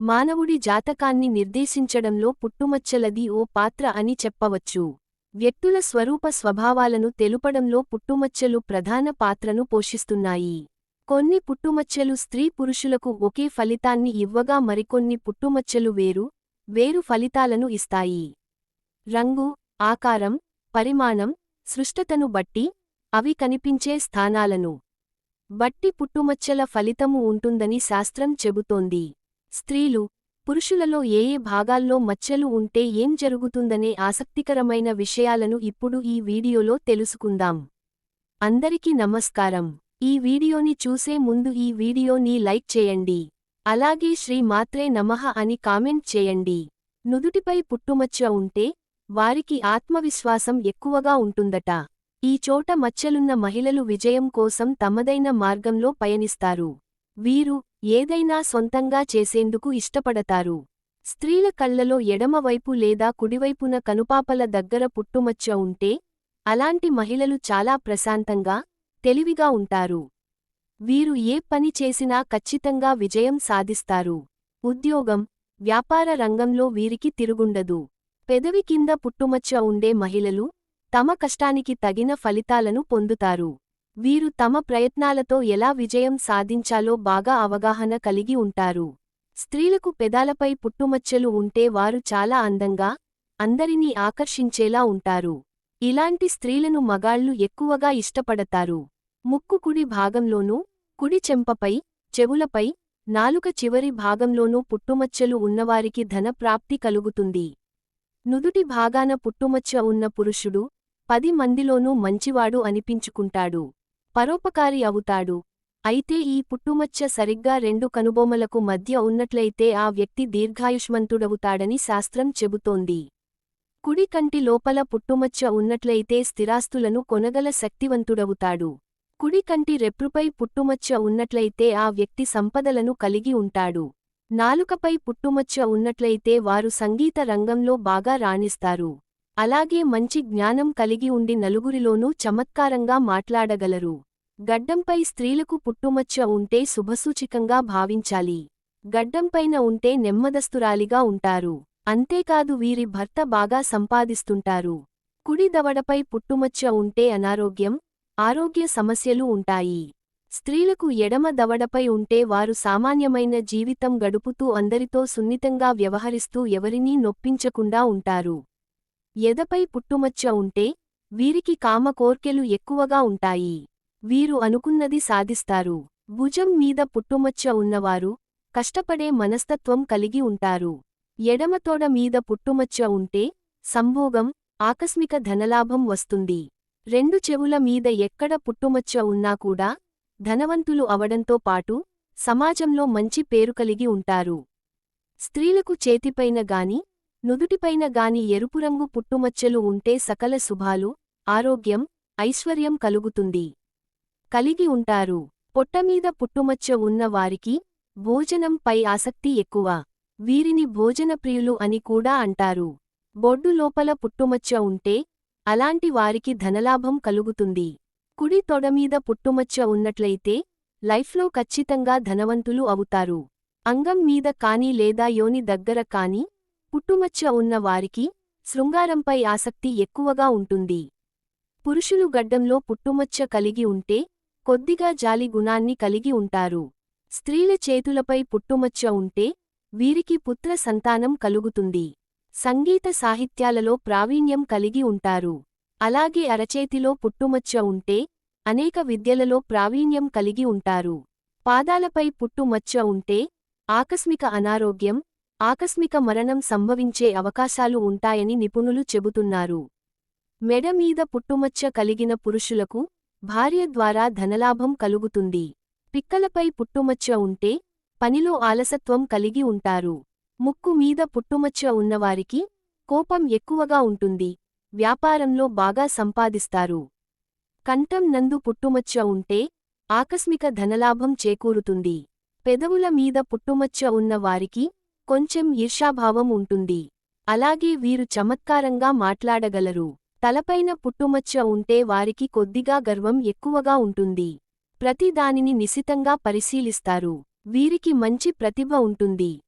మానవుడి జాతకాన్ని నిర్దేశించడంలో పుట్టుమచ్చలది ఓ పాత్ర అని చెప్పవచ్చు. వ్యక్తుల స్వరూప స్వభావాలను తెలుపడంలో పుట్టుమచ్చలు ప్రధాన పాత్రను పోషిస్తున్నాయి. కొన్ని పుట్టుమచ్చలు స్త్రీ పురుషులకు ఒకే ఫలితాన్ని ఇవ్వగా మరికొన్ని పుట్టుమచ్చలు వేరు వేరు ఫలితాలను ఇస్తాయి. రంగు ఆకారం పరిమాణం సృష్టతను బట్టి అవి కనిపించే స్థానాలను బట్టి పుట్టుమచ్చల ఫలితము ఉంటుందని శాస్త్రం చెబుతోంది. స్త్రీలు పురుషులలో ఏ ఏ భాగాల్లో మచ్చలు ఉంటే ఏం జరుగుతుందనే ఆసక్తికరమైన విషయాలను ఇప్పుడు ఈ వీడియోలో తెలుసుకుందాం. అందరికీ నమస్కారం. ఈ వీడియోని చూసే ముందు ఈ వీడియోని లైక్ చేయండి. అలాగే శ్రీ మాత్రే నమః అని కామెంట్ చేయండి. నుదుటిపై పుట్టుమచ్చ ఉంటే వారికి ఆత్మవిశ్వాసం ఎక్కువగా ఉంటుందట. ఈ చోట మచ్చలున్న మహిళలు విజయం కోసం తమదైన మార్గంలో పయనిస్తారు. వీరు ఏదైనా సొంతంగా చేసేందుకు ఇష్టపడతారు. స్త్రీల కళ్ళలో ఎడమవైపు లేదా కుడివైపున కనుపాపల దగ్గర పుట్టుమచ్చ ఉంటే అలాంటి మహిళలు చాలా ప్రశాంతంగా తెలివిగా ఉంటారు. వీరు ఏ పని చేసినా ఖచ్చితంగా విజయం సాధిస్తారు. ఉద్యోగం వ్యాపార రంగంలో వీరికి తిరుగుండదు. పెదవి కింద పుట్టుమచ్చ ఉండే మహిళలు తమ కష్టానికి తగిన ఫలితాలను పొందుతారు. వీరు తమ ప్రయత్నాలతో ఎలా విజయం సాధించాలో బాగా అవగాహన కలిగి ఉంటారు. స్త్రీలకు పెదాలపై పుట్టుమచ్చలు ఉంటే వారు చాలా అందంగా అందరినీ ఆకర్షించేలా ఉంటారు. ఇలాంటి స్త్రీలను మగాళ్ళు ఎక్కువగా ఇష్టపడతారు. ముక్కు కుడి భాగంలోనూ కుడి చెంపపై చెవులపై నాలుక చివరి భాగంలోనూ పుట్టుమచ్చలు ఉన్నవారికి ధనప్రాప్తి కలుగుతుంది. నుదుటి భాగాన పుట్టుమచ్చ ఉన్న పురుషుడు పది మందిలోనూ మంచివాడు అనిపించుకుంటాడు. పరోపకారి అవుతాడు. అయితే ఈ పుట్టుమచ్చ సరిగ్గా రెండు కనుబొమ్మలకు మధ్య ఉన్నట్లయితే ఆ వ్యక్తి దీర్ఘాయుష్మంతుడవుతాడని శాస్త్రం చెబుతోంది. కుడి కంటి లోపల పుట్టుమచ్చ ఉన్నట్లయితే స్థిరాస్తులను కొనగల శక్తివంతుడవుతాడు. కుడి కంటి రెప్రుపై పుట్టుమచ్చ ఉన్నట్లయితే ఆ వ్యక్తి సంపదలను కలిగి ఉంటాడు. నాలుకపై పుట్టుమచ్చ ఉన్నట్లయితే వారు సంగీత రంగంలో బాగా రాణిస్తారు. అలాగే మంచి జ్ఞానం కలిగి ఉండి నలుగురిలోనూ చమత్కారంగా మాట్లాడగలరు. గడ్డంపై స్త్రీలకు పుట్టుమచ్చ ఉంటే శుభసూచికంగా భావించాలి. గడ్డంపైన ఉంటే నెమ్మదస్తురాలిగా ఉంటారు. అంతేకాదు వీరి భర్త బాగా సంపాదిస్తుంటారు. కుడి దవడపై పుట్టుమచ్చ ఉంటే అనారోగ్యం ఆరోగ్య సమస్యలు ఉంటాయి. స్త్రీలకు ఎడమ దవడపై ఉంటే వారు సామాన్యమైన జీవితం గడుపుతూ అందరితో సున్నితంగా వ్యవహరిస్తూ ఎవరినీ నొప్పించకుండా ఉంటారు. ఎదపై పుట్టుమచ్చ ఉంటే వీరికి కామ కోర్కెలు ఎక్కువగా ఉంటాయి. వీరు అనుకున్నది సాధిస్తారు. భుజం మీద పుట్టుమచ్చ ఉన్నవారు కష్టపడే మనస్తత్వం కలిగి ఉంటారు. ఎడమతోడ మీద పుట్టుమచ్చ ఉంటే సంభోగం ఆకస్మిక ధనలాభం వస్తుంది. రెండు చెవుల మీద ఎక్కడ పుట్టుమచ్చ ఉన్నా కూడా ధనవంతులు అవడంతో పాటు సమాజంలో మంచి పేరు కలిగి ఉంటారు. స్త్రీలకు చేతిపైన గాని నుదుటిపైన గాని ఎరుపురంగు పుట్టుమచ్చలు ఉంటే సకల శుభాలు ఆరోగ్యం ఐశ్వర్యం కలుగుతుంది. కలిగి ఉంటారు. పొట్టమీద పుట్టుమచ్చ ఉన్న వారికి భోజనంపై ఆసక్తి ఎక్కువ. వీరిని భోజనప్రియులు అని కూడా అంటారు. బొడ్డు లోపల పుట్టుమచ్చ ఉంటే అలాంటి వారికి ధనలాభం కలుగుతుంది. కుడి తొడమీద పుట్టుమచ్చ ఉన్నట్లయితే లైఫ్లో ఖచ్చితంగా ధనవంతులు అవుతారు. అంగం మీద కాని లేదా యోని దగ్గర కాని పుట్టుమచ్చ ఉన్న వారికి శృంగారంపై ఆసక్తి ఎక్కువగా ఉంటుంది. పురుషులు గడ్డంలో పుట్టుమచ్చ కలిగి ఉంటే కొద్దిగా జాలి గుణాన్ని కలిగి ఉంటారు. స్త్రీల చేతులపై పుట్టుమచ్చ ఉంటే వీరికి పుత్ర సంతానం కలుగుతుంది. సంగీత సాహిత్యాలలో ప్రావీణ్యం కలిగి ఉంటారు. అలాగే అరచేతిలో పుట్టుమచ్చ ఉంటే అనేక విద్యలలో ప్రావీణ్యం కలిగి ఉంటారు. పాదాలపై పుట్టుమచ్చ ఉంటే ఆకస్మిక అనారోగ్యం ఆకస్మిక మరణం సంభవించే అవకాశాలు ఉంటాయని నిపుణులు చెబుతున్నారు. మెడ మీద పుట్టుమచ్చ కలిగిన పురుషులకు భార్య ద్వారా ధనలాభం కలుగుతుంది. పిక్కలపై పుట్టుమచ్చ ఉంటే పనిలో ఆలసత్వం కలిగి ఉంటారు. ముక్కు మీద పుట్టుమచ్చ ఉన్నవారికి కోపం ఎక్కువగా ఉంటుంది. వ్యాపారంలో బాగా సంపాదిస్తారు. కంఠం నందు పుట్టుమచ్చ ఉంటే ఆకస్మిక ధనలాభం చేకూరుతుంది. పెదవుల మీద పుట్టుమచ్చ ఉన్న వారికి కొంచెం ఈర్షాభావం ఉంటుంది. అలాగే వీరు చమత్కారంగా మాట్లాడగలరు. తలపైన పుట్టుమచ్చ ఉంటే వారికి కొద్దిగా గర్వం ఎక్కువగా ఉంటుంది. ప్రతి దానిని నిశితంగా పరిశీలిస్తారు. వీరికి మంచి ప్రతిభ ఉంటుంది.